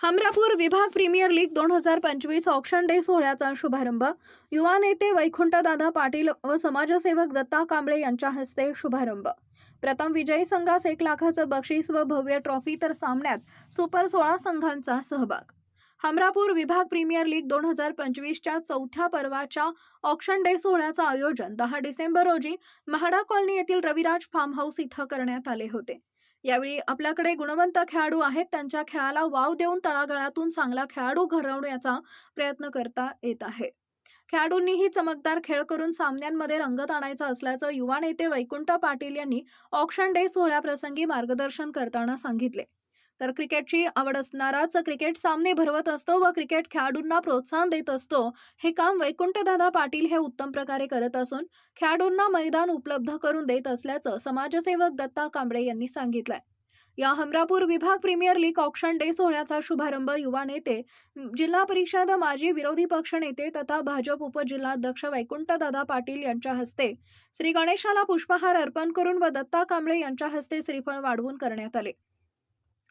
हमरापूर विभाग premier league दोन हजार पंचवीस ऑक्शन डे सोहळ्याचा शुभारंभ. युवा नेते वैकुंठदादा पाटील व समाजसेवक दत्ता कांबळे यांच्या हस्ते शुभारंभ. प्रथम विजयी संघास एक लाखाचं बक्षीस व भव्य ट्रॉफी तर सामन्यात सुपर सोळा संघांचा सहभाग. हमरापूर विभाग प्रीमियर लीग दोन हजार पंचवीसच्या चौथ्या पर्वाच्या ऑक्शन डे सोहळ्याचं आयोजन दहा डिसेंबर रोजी म्हाडा कॉलनी येथील रविराज फार्म हाऊस इथं करण्यात आले होते. यावेळी आपल्याकडे गुणवंत खेळाडू आहेत. त्यांच्या खेळाला वाव देऊन तळागाळातून चांगला खेळाडू घडवण्याचा प्रयत्न करता येत आहे. खेळाडूंनीही चमकदार खेळ करून सामन्यांमध्ये रंगत आणायचं असल्याचं युवा नेते वैकुंठ पाटील यांनी ऑक्शन डे सोहळ्याप्रसंगी मार्गदर्शन करताना सांगितले. तर क्रिकेटची आवड असणाराच क्रिकेट सामने भरवत असतो व क्रिकेट खेळाडूंना प्रोत्साहन देत असतो. हे काम वैकुंठदादा पाटील हे उत्तम प्रकारे करत असून खेळाडूंना मैदान उपलब्ध करून देत असल्याचं समाजसेवक दत्ता कांबळे यांनी सांगितलंय. या हमरापूर विभाग प्रीमियर लीग ऑक्शन डे सोहळ्याचा शुभारंभ युवा नेते जिल्हा परिषद माजी विरोधी पक्ष नेते तथा भाजप उपजिल्हाध्यक्ष वैकुंठदादा पाटील यांच्या हस्ते श्री गणेशाला पुष्पहार अर्पण करून व दत्ता कांबळे यांच्या हस्ते श्रीफळ वाढवून करण्यात आले.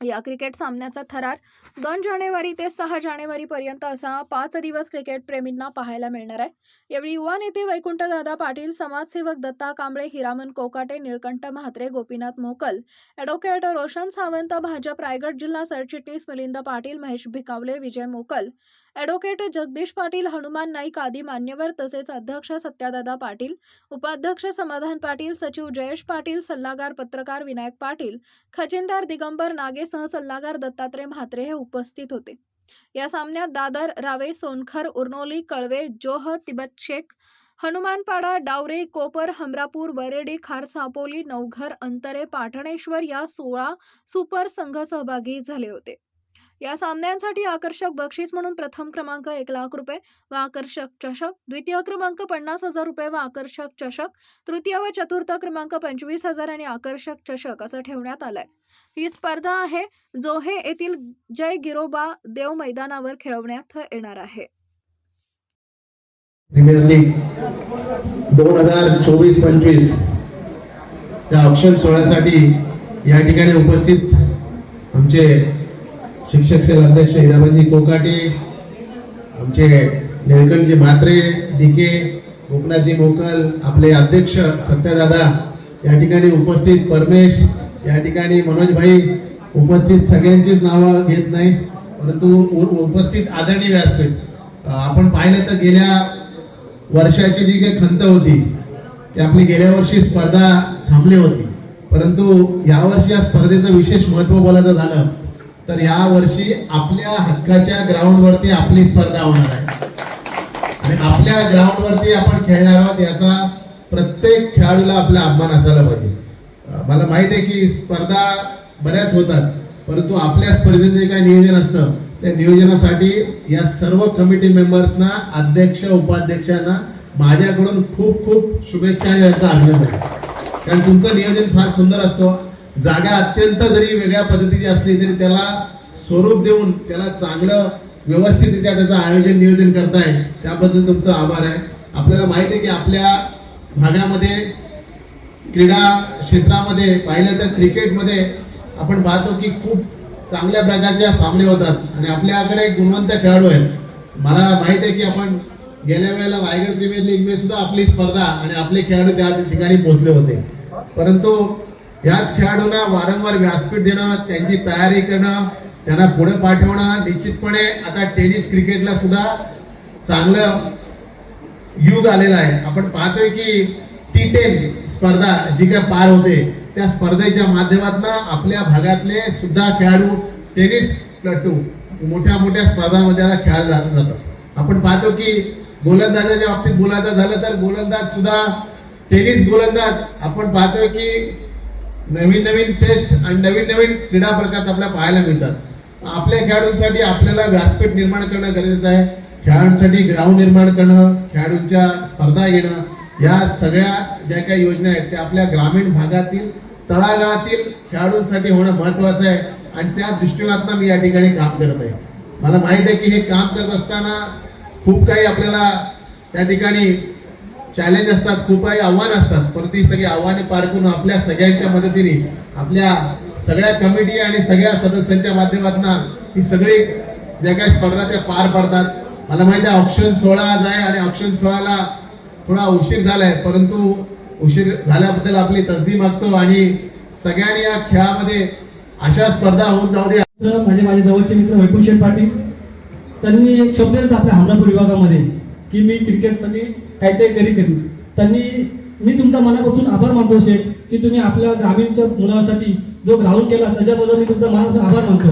या क्रिकेट सामन्याचा थरार. दोन जानेवारी ते सहा जानेवारी पर्यंत असा पाच दिवस क्रिकेट प्रेमींना पाहायला मिळणार आहे. यावेळी युवा नेते वैकुंठदादा पाटील समाजसेवक दत्ता कांबळे हिरामन कोकाटे निळकंठ म्हात्रे गोपीनाथ मोकल ॲडव्होकेट रोशन सावंत भाजप रायगड जिल्हा सरचिटणीस मिलिंद पाटील महेश भिकावले विजय मोकल ॲडव्होकेट जगदीश पाटील हनुमान नाईक आदी मान्यवर तसेच अध्यक्ष सत्यादादा पाटील उपाध्यक्ष समाधान पाटील सचिव जयेश पाटील सल्लागार पत्रकार विनायक पाटील खजिनदार दिगंबर नागे सह सल्लागार दत्तात्रय म्हात्रे हे उपस्थित होते. या सामन्यात दादर रावे सोनखर उर्नोली कळवे जोह तिबत शेख हनुमानपाडा डावरे कोपर हमरापूर वरेडी खार सापोली नवघर अंतरे पाटणेश्वर या सोळा सुपर संघ सहभागी झाले होते. या सामन्यांसाठी आकर्षक बक्षीस म्हणून प्रथम क्रमांक एक लाख रुपये व आकर्षक चषक द्वितीय क्रमांक पन्नास हजार रुपये व आकर्षक चषक तृतीय व चतुर्थ क्रमांक पंचवीस हजार आणि आकर्षक चषक असं ठेवण्यात आलंय. ही स्पर्धा आहे जोहे येथील जय गिरोबा देव मैदानावर खेळवण्यात येणार आहे. दोन हजार चोवीस पंचवीस या ऑप्शन सोहळ्यासाठी या ठिकाणी उपस्थित आमचे शिक्षक सेल अध्यक्ष हिराबाजी कोकाटे आमचे निळकंठजी म्हात्रे डीके गोपनाथजी मोकल आपले अध्यक्ष सत्यदादा या ठिकाणी उपस्थित परमेश या ठिकाणी मनोजभाई उपस्थित सगळ्यांचीच नावं घेत नाही परंतु उपस्थित आदरणीय व्यासपीठ. आपण पाहिलं तर गेल्या वर्षाची जी काही खंत होती ती आपली गेल्या वर्षी स्पर्धा थांबली होती. परंतु यावर्षी या स्पर्धेचं विशेष महत्त्व बोलायचं झालं तर या वर्षी आपल्या हक्काच्या ग्राउंडवरती आपली स्पर्धा होणार आहे. आणि आपल्या ग्राउंडवरती आपण खेळणार आहोत याचा प्रत्येक खेळाडूला आपला अभिमान असायला पाहिजे. मला माहीत आहे की स्पर्धा बऱ्याच होतात परंतु आपल्या स्पर्धेचं जे काही नियोजन असतं त्या नियोजनासाठी या सर्व कमिटी मेंबर्सना अध्यक्ष उपाध्यक्षांना माझ्याकडून खूप खूप शुभेच्छा आणि त्यांचं अभिनंदन. कारण तुमचं नियोजन फार सुंदर असतो. जागा अत्यंत जरी वेगळ्या पद्धतीची असली तरी त्याला स्वरूप देऊन त्याला चांगलं व्यवस्थितरित्या त्याचं आयोजन नियोजन करताय त्याबद्दल तुमचा आभार आहे. आपल्याला माहिती आहे की आपल्या भागामध्ये क्रीडा क्षेत्रामध्ये पाहिलं तर क्रिकेटमध्ये आपण पाहतो की खूप चांगल्या प्रकारच्या सामने होतात आणि आपल्याकडे गुणवंत खेळाडू आहेत. मला माहीत आहे की आपण गेल्या वेळेला रायगड प्रीमियर लीगमध्ये सुद्धा आपली स्पर्धा आणि आपले खेळाडू त्या ठिकाणी पोहोचले होते. परंतु याच खेळाडूंना वारंवार व्यासपीठ देणं त्यांची तयारी करणं त्यांना पुढे पाठवणं निश्चितपणे आता टेनिस क्रिकेटला सुद्धा चांगलं युग आलेला आहे. आपण पाहतोय की टी टेन स्पर्धा जी काय पार होते त्या स्पर्धेच्या माध्यमातून आपल्या भागातले सुद्धा खेळाडू टेनिस प्लटू मोठ्या मोठ्या स्पर्धांमध्ये आता खेळायला जात जातात. आपण पाहतो की गोलंदाजाच्या बाबतीत बोलायचं झालं तर गोलंदाज सुद्धा टेनिस गोलंदाज आपण पाहतोय की नवीन नवीन टेस्ट आणि नवीन नवीन क्रीडा प्रकार आपल्याला पाहायला मिळतात. आपल्या खेळाडूंसाठी आपल्याला व्यासपीठ निर्माण करणं गरजेचं आहे. खेळाडूंसाठी ग्राउंड निर्माण करणं खेळाडूंच्या स्पर्धा घेणं या सगळ्या ज्या काही योजना आहेत त्या आपल्या ग्रामीण भागातील तळागाळातील खेळाडूंसाठी होणं महत्वाचं आहे. आणि त्या दृष्टिकोनातून मी या ठिकाणी काम करत आहे. मला माहीत आहे की हे काम करत असताना खूप काही आपल्याला त्या ठिकाणी चॅलेंज असतात खूप काही आव्हान असतात परंतु ही सगळी आव्हाने पार करून आपल्या सगळ्यांच्या मदतीने आपल्या सगळ्या कमिटी आणि सगळ्या सदस्यांच्या माध्यमातून ही सगळी ज्या काही स्पर्धा त्या पार पडतात. मला माहिती आहे ऑप्शन सोहळा आज आहे आणि ऑप्शन सोहळ्याला थोडा उशीर झालाय परंतु उशीर झाल्याबद्दल आपली तसदी मागतो आणि सगळ्यांनी या खेळामध्ये अशा स्पर्धा होऊन जाऊ दे मित्र माझे माझे जवळचे मित्र वैकुंठ पाटील त्यांनी एक शब्द दिला आपल्या हमरापूर विभागामध्ये की मी क्रिकेटसाठी काहीतरी करी करीन त्यांनी मी तुमचा मनापासून आभार मानतो शेठ की तुम्ही आपल्या ग्रामीणच्या मुलांसाठी जो ग्राउंड केला त्याच्याबद्दल मी तुमचा मनापासून आभार मानतो.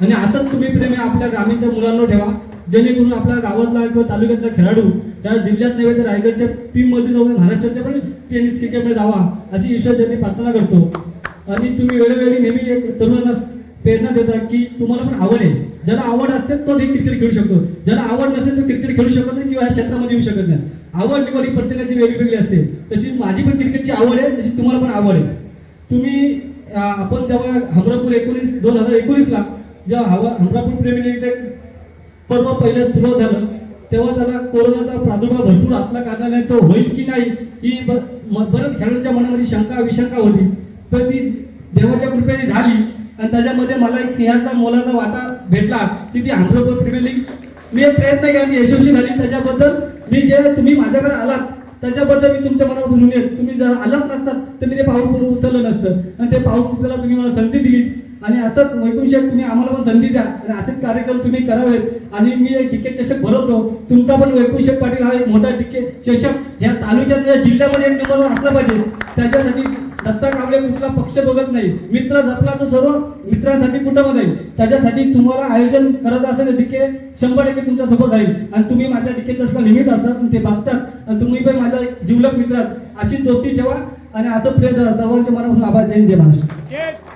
आणि असंच तुम्ही प्रेम आपल्या ग्रामीणच्या मुलांना ठेवा जेणेकरून आपल्या गावातला किंवा तालुक्यातला खेळाडू या जिल्ह्यात नव्हे तर रायगडच्या टीममध्ये जाऊन महाराष्ट्राच्या पण टेनिस क्रिकेटमध्ये जावा अशी ईश्वरचरणी प्रार्थना करतो. आणि तुम्ही वेळोवेळी नेहमी एक तरुणांना प्रेरणा देता की तुम्हाला पण आवड आहे. ज्याला आवड असते तोच एक क्रिकेट खेळू शकतो. ज्याला आवड नसेल तो क्रिकेट खेळू शकत नाही किंवा या क्षेत्रामध्ये येऊ शकत नाही. आवड निवड ही प्रत्येकाची वेगवेगळी असते. तशी माझी पण क्रिकेटची आवड आहे तशी तुम्हाला पण आवड आहे. तुम्ही आपण जेव्हा हमरापूर एकोणीस दोन हजार एकोणीसला जेव्हा हवा हमरापूर प्रेमी लीगचं पर्व पहिलं सुरू झालं तेव्हा त्याला कोरोनाचा प्रादुर्भाव भरपूर असल्या कारणाने तो होईल की नाही ही ब- म- खेळाडूंच्या मनामध्ये शंका विशंका होती. पण ती देवाच्या कृपेने झाली. आणि त्याच्यामध्ये मला एक सिंहाचा मोलाचा वाटा भेटला की ती हमरापूर प्रीमियर लीग मी एक प्रयत्न केला आणि यशस्वी झाली. त्याच्याबद्दल मी जे तुम्ही माझ्याकडे आलात त्याच्याबद्दल मी तुमच्या मनापासून ऋणी आहे. तुम्ही जर आलात नसतात तर मी ते पाऊल पुढे उचललं नसतं. आणि ते पाऊल उचलायला तुम्ही मला संधी दिली आणि असंच वैकुंठ शेठ तुम्ही आम्हाला पण संधी द्या. आणि असेच कार्यक्रम तुम्ही करावेत. आणि मी एक टिकेट चषक भरवतो. तुमचा पण वैकुंठ शेठ पाटील हा एक मोठा टिकेट चषक ह्या तालुक्यात या जिल्ह्यामध्ये एक नंबर असला पाहिजे. त्याच्यासाठी दत्ता कांबळे कुठला पक्ष बघत नाही. मित्र जपला तर सर्व मित्रांसाठी कुटुंब नाही त्याच्यासाठी तुम्हाला आयोजन करत असेल डिके शंभर टक्के तुमच्यासोबत राहील. आणि तुम्ही माझ्या डिके चष्मा निमित्त असतात ते बघतात. आणि तुम्ही पण माझ्या जीवलक जिवलक मित्रात अशी दोस्ती ठेवा. आणि असं प्रेम सर्वांच्या मनापासून आभार. जय जय महाराष्ट्र.